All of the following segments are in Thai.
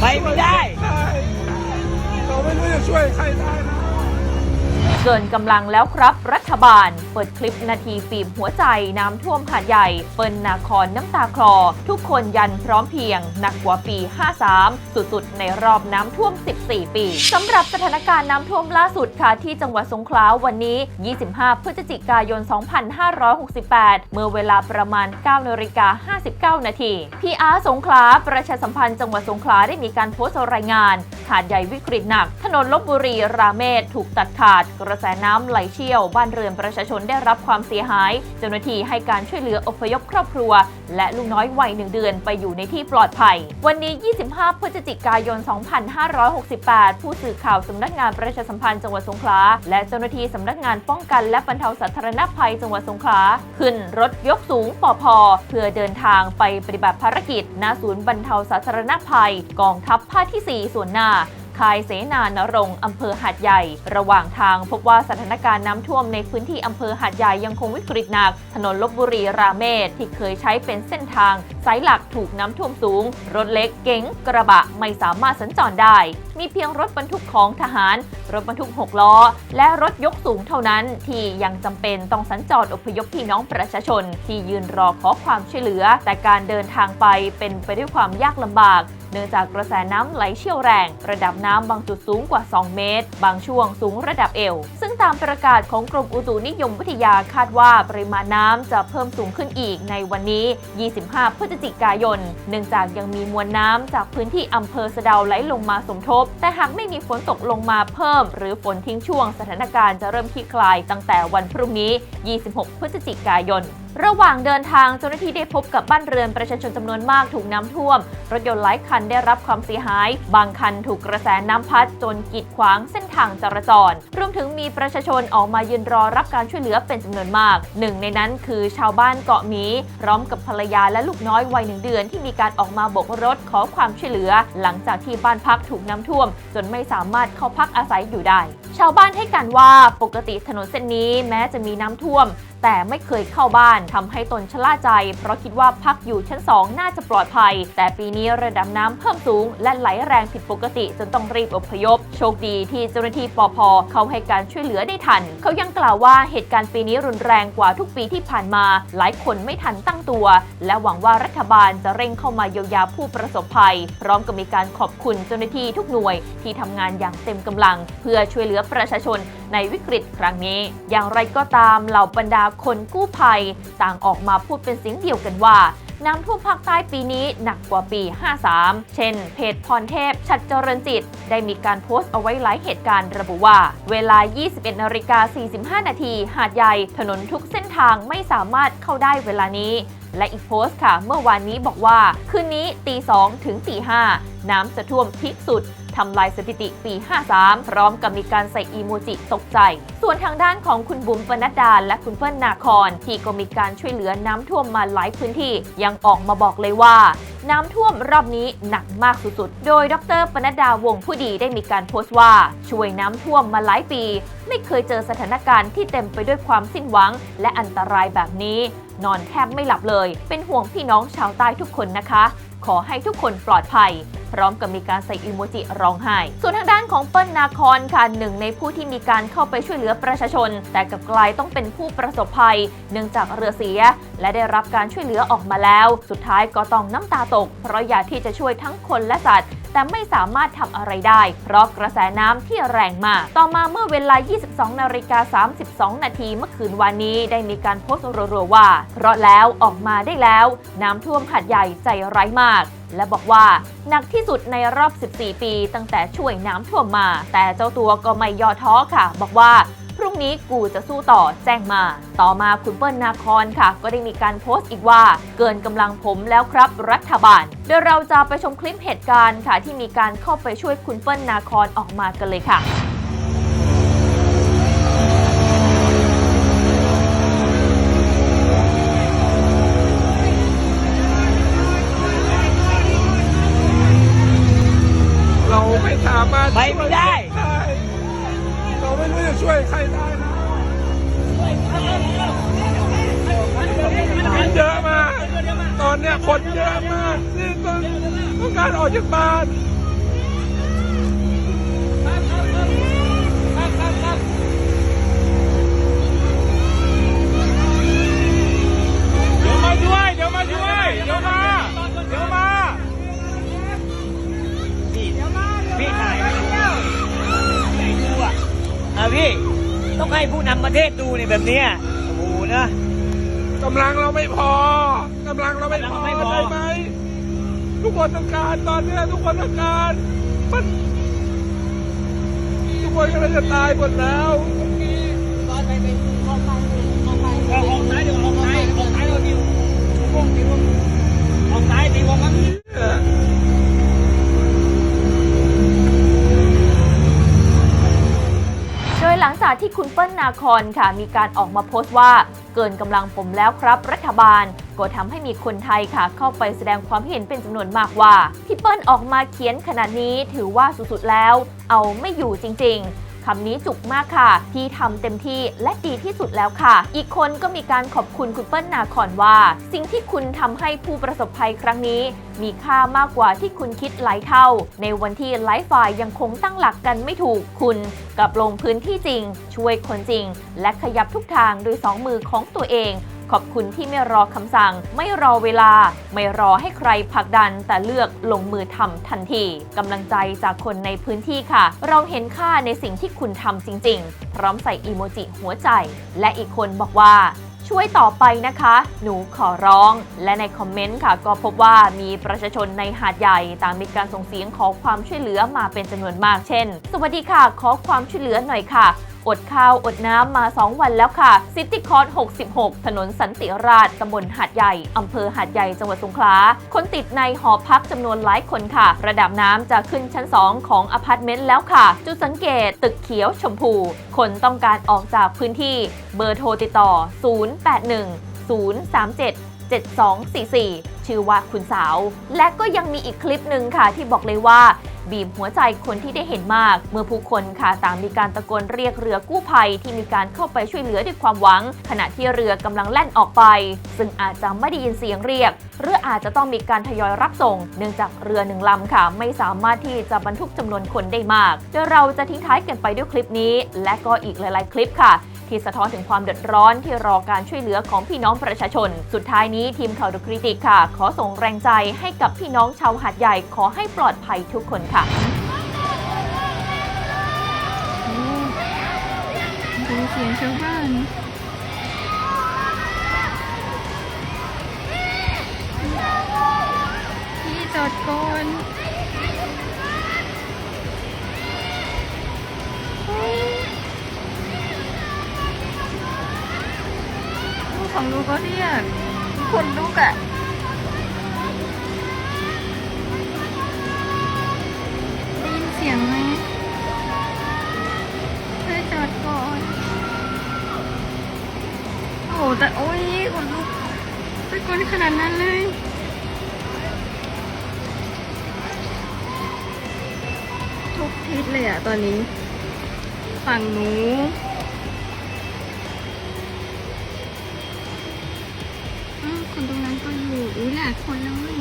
ไปไม่ได้ เกินกำลังแล้วครับ รัฐบาล เปิดคลิปนาทีฟีบหัวใจน้ำท่วมหาดใหญ่ เปิ้ลนาคอนน้ำตาคลอ ทุกคนยันพร้อมเพียง หนักกว่าปี 53 สุดๆ ในรอบน้ำท่วม 14 ปีสำหรับสถานการณ์น้ำท่วมล่าสุดค่ะที่จังหวัดสงขลาวันนี้ 25 พฤศจิกายน 2568 เมื่อเวลาประมาณ9นาฬิกา59 นาทีพีอาร์สงขลาประชาสัมพันธ์จังหวัดสงขลาได้มีการโพสต์รายงาน หาดใหญ่วิกฤตหนัก ถนนลบบุรีราเมศถูกตัดขาด กระแสน้ำไหลเชี่ยว บ้านเรือนประชาชนได้รับความเสียหาย เจ้าหน้าที่ให้การช่วยเหลืออพยพครอบครัว และลูกน้อยวัยหนึ่งเดือนไปอยู่ในที่ปลอดภัย วันนี้ 25 พฤศจิกายน 2568 ผู้สื่อข่าวสำนักงานประชาสัมพันธ์จังหวัดสงขลา และเจ้าหน้าที่สำนักงานป้องกันและบรรเทาสาธารณภัยจังหวัดสงขลาขึ้นรถยกสูงปอพเพื่อเดินทางไปปฏิบัติภารกิจณศูนย์บรรเทาสาธารณภัย กองทัพภาคที่ 4 ส่วนหน้า ค่ายเสนานรงค์อำเภอหาดใหญ่ ระหว่างทางพบว่าสถานการณ์น้ำท่วมในพื้นที่อำเภอหาดใหญ่ยังคงวิกฤตหนัก ถนนลบบุรีราเมศที่เคยใช้เป็นเส้นทางสายหลักถูกน้ำท่วมสูง รถเล็กเก๋งกระบะไม่สามารถสัญจรได้ มีเพียงรถบรรทุกของทหาร รถบรรทุก 6 ล้อ และรถยกสูงเท่านั้นที่ยังจำเป็นต้องสัญจรอพยพพี่น้องประชาชน ที่ยืนรอขอความช่วยเหลือ แต่การเดินทางไปเป็นไปด้วยความยากลำบาก เนื่องจากกระแสน้ำไหลเชี่ยวแรง ระดับน้ำบางจุดสูงกว่า 2 เมตร บางช่วงสูงระดับเอวซึ่ง ตามประกาศของกรมอุตุนิยมวิทยาคาดว่าปริมาณน้ำจะเพิ่มสูงขึ้นอีกในวันนี้ 25 พฤศจิกายน เนื่องจากยังมีมวลน้ำจากพื้นที่อำเภอสะเดาไหลลงมาสมทบ แต่หากไม่มีฝนตกลงมาเพิ่ม หรือฝนทิ้งช่วงสถานการณ์จะเริ่มคลี่คลายตั้งแต่วันพรุ่งนี้ 26 พฤศจิกายนระหว่างเดินทางเจ้าหน้าที่ได้พบกับบ้านเรือนประชาชนจำนวนมากถูกน้ำท่วม รถยนต์หลายคันได้รับความเสียหาย บางคันถูกกระแสน้ำพัดจนกีดขวางเส้นทางจราจร รวมถึงมีประชาชนออกมายืนรอรับการช่วยเหลือเป็นจำนวนมาก หนึ่งในนั้นคือชาวบ้านเกาะหมีพร้อมกับภรรยาและลูกน้อยวัยหนึ่งเดือนที่มีการออกมาโบกรถขอความช่วยเหลือ หลังจากที่บ้านพักถูกน้ำท่วม จนไม่สามารถเข้าพักอาศัยอยู่ได้ ชาวบ้านให้การว่าปกติถนนเส้นนี้แม้จะมีน้ำท่วม แต่ไม่เคยเข้าบ้านทำให้ตนชะล่าใจ เพราะคิดว่าพักอยู่ชั้น 2 น่าจะปลอดภัย แต่ปีนี้ระดับน้ำเพิ่มสูง และไหลแรงผิดปกติ จนต้องรีบอพยพ โชคดีที่เจ้าหน้าที่ปอพเขาให้การช่วยเหลือได้ทัน เขายังกล่าวว่าเหตุการณ์ปีนี้รุนแรงกว่าทุกปีที่ผ่านมา หลายคนไม่ทันตั้งตัว และหวังว่ารัฐบาลจะเร่งเข้ามาเยียวยาผู้ประสบภัย พร้อมกับมีการขอบคุณเจ้าหน้าที่ทุกหน่วย ที่ทำงานอย่างเต็มกำลัง เพื่อช่วยเหลือประชาชนในวิกฤตครั้งนี้ อย่างไรก็ตามเหล่าบรรดาคนกู้ภัย ต่างออกมาพูดเป็นเสียงเดียวกันว่า น้ำท่วมภาคใต้ปีนี้หนักกว่าปี 53 เช่น เพจพรเทพ ชัดเจริญจิต ได้มีการโพสต์เอาไว้หลายเหตุการณ์ระบุว่า เวลา 21นาฬิกา45 นาทีหาดใหญ่ ถนนทุกเส้นทางไม่สามารถเข้าได้เวลานี้และอีกโพสต์ค่ะ เมื่อวานนี้บอกว่า คืนนี้ตี2ถึงตี5น้ำจะท่วมพีคสุด ทำลายสถิติปี 53 พร้อมกับมีการใส่อีโมจิตกใจ ส่วนทางด้านของคุณบุ๋มปนัดดาและคุณเปิ้ลนาคอนที่ก็มีการช่วยเหลือน้ำท่วมมาหลายพื้นที่ ยังออกมาบอกเลยว่า น้ำท่วมรอบนี้หนักมากสุดๆ โดยดรปนัดดาวงผู้ดีได้มีการโพสต์ว่า ช่วยน้ำท่วมมาหลายปี ไม่เคยเจอสถานการณ์ที่เต็มไปด้วยความสิ้นหวัง และอันตรายแบบนี้ นอนแทบไม่หลับเลย เป็นห่วงพี่น้องชาวใต้ทุกคนนะคะ ขอให้ทุกคนปลอดภัย พร้อมกับมีการใส่อีโมจิร้องไห้ ส่วนทางด้านของเปิ้ลนาคอนค่ะหนึ่งในผู้ที่มีการเข้าไปช่วยเหลือประชาชน แต่กับกลายต้องเป็นผู้ประสบภัย เนื่องจากเรือเสีย และได้รับการช่วยเหลือออกมาแล้ว สุดท้ายก็ต้องน้ำตาตก เพราะอยากที่จะช่วยทั้งคนและสัตว์แต่ไม่สามารถทำอะไรได้ เพราะกระแสน้ำที่แรงมาก ต่อมาเมื่อเวลา 22 นาฬิกา 32 นาทีเมื่อคืนวานนี้ได้มีการโพสต์รัวๆว่า เพราะแล้วออกมาได้แล้ว น้ำท่วมหัดใหญ่ใจร้ายมาก และบอกว่าหนักที่สุดในรอบ 14 ปี ตั้งแต่ช่วยน้ำท่วมมา แต่เจ้าตัวก็ไม่ย่อท้อค่ะ บอกว่าพรุ่งนี้กูจะสู้ต่อแจ้งมา ต่อมาคุณเปิ้ลนาคอนค่ะ ก็ได้มีการโพสต์อีกว่า เกินกำลังผมแล้วครับรัฐบาล เดี๋ยวเราจะไปชมคลิปเหตุการณ์ค่ะ ที่มีการเข้าไปช่วยคุณเปิ้ลนาคอนออกมากันเลยค่ะ สามารถไปไม่ได้ช่วยใครเราไม่รู้จะช่วยใครได้นะคนเยอะมาก ตอนเนี้ยคนเยอะมากที่ต้องต้องการออกจากบ้าน ผู้นำประเทศดูเนี่ยแบบเนี้ยโอ้โหนะกำลังเราไม่พอกำลังเราไม่พอกำลังไม่พอได้ไหมทุกคนต้องการตอนเนี้ยทุกคนต้องการมันทุกคนกำลังจะตายหมดแล้วออกซ้ายเดี๋ยวออกซ้ายออกซ้ายเราดิววงดิวออกซ้ายตีวงครับากที่คุณเปิ้ลนาคอนค่ะ มีการออกมาโพสต์ว่า เกินกำลังผมแล้วครับ รัฐบาล ก็ทำให้มีคนไทยค่ะ เข้าไปแสดงความเห็นเป็นจำนวนมากว่าพี่เปิ้ลออกมาเขียนขนาดนี้ถือว่าสุดๆแล้ว เอาไม่อยู่จริง ๆ คำนี้จุกมากค่ะ ที่ทำเต็มที่และดีที่สุดแล้วค่ะ อีกคนก็มีการขอบคุณคุณเปิ้ลนาคอนว่า สิ่งที่คุณทำให้ผู้ประสบภัยครั้งนี้ มีค่ามากกว่าที่คุณคิดหลายเท่า ในวันที่ไลฟ์ฝ่ายยังคงตั้งหลักกันไม่ถูกคุณกลับลงพื้นที่จริง ช่วยคนจริง และขยับทุกทางด้วยสองมือของตัวเอง ขอบคุณที่ไม่รอคำสั่ง ไม่รอเวลา ไม่รอให้ใครผลักดัน แต่เลือกลงมือทำทันทีกำลังใจจากคนในพื้นที่ค่ะ เราเห็นค่าในสิ่งที่คุณทำจริง ๆ พร้อมใส่อีโมจิหัวใจ และอีกคนบอกว่าช่วยต่อไปนะคะ หนูขอร้อง และในคอมเมนต์ค่ะ ก็พบว่ามีประชาชนในหาดใหญ่ต่างมีการส่งเสียงขอความช่วยเหลือมาเป็นจำนวนมากเช่น สวัสดีค่ะ ขอความช่วยเหลือหน่อยค่ะ อดข้าวอดน้ำมา 2 วันแล้วค่ะซิตี้คอร์ส66 ถนนสันติราชตำบลหาดใหญ่อำเภอหาดใหญ่จังหวัดสงขลา คนติดในหอพักจำนวนหลายคนค่ะ ระดับน้ำจะขึ้นชั้น 2 ของอพาร์ตเมนต์แล้วค่ะ จุดสังเกตตึกเขียวชมพู คนต้องการออกจากพื้นที่ เบอร์โทรติดต่อ 081 037 7244 ชื่อว่าคุณสาว และก็ยังมีอีกคลิปหนึ่งค่ะ ที่บอกเลยว่า บีบหัวใจคนที่ได้เห็นมาก เมื่อผู้คนค่ะต่างมีการตะโกนเรียกเรือกู้ภัยที่มีการเข้าไปช่วยเหลือด้วยความหวัง ขณะที่เรือกำลังแล่นออกไป ซึ่งอาจจะไม่ได้ยินเสียงเรียก หรืออาจจะต้องมีการทยอยรับส่ง เนื่องจากเรือหนึ่งลำค่ะ ไม่สามารถที่จะบรรทุกจำนวนคนได้มากเดี๋ยวเราจะทิ้งท้ายกันไปด้วยคลิปนี้ และก็อีกหลาย ๆ คลิปค่ะ ที่สะท้อนถึงความเดือดร้อนที่รอการช่วยเหลือของพี่น้องประชาชน สุดท้ายนี้ทีมข่าวดูคริติกค่ะ ขอส่งแรงใจให้กับพี่น้องชาวหาดใหญ่ขอให้ปลอดภัยทุกคนค่ะดูเสียงชาวบ้านพี่จอดก่อน ของลูกก็เรียคนลูกอะได้ยินเสียงไหมช่วยจอดก่อน โอ้โหแต่โอ้ยขนลุกตะโกนขนาดนั้นเลยทุกทิศเลยอะตอนนี้ ฝั่งหนู คนตรงนั้นก็อยู่ อุ้ยหลายคนเลย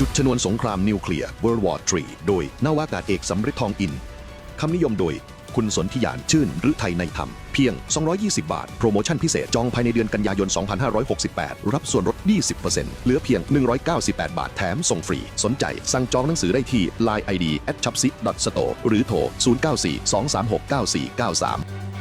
จุดชนวนสงครามนิวเคลียร์ World War III โดยนาวากาศเอกสำริดทองอิน คำนิยมโดยคุณสนธิยานชื่นหรือไทยในธรรม เพียง 220 บาท โปรโมชั่นพิเศษ จองภายในเดือนกันยายน 2568 รับส่วนลด 20%เหลือเพียง 198 บาทแถมส่งฟรี สนใจ สั่งจองหนังสือได้ที่ Line ID at c h a p s i store หรือโทร 094 236 9493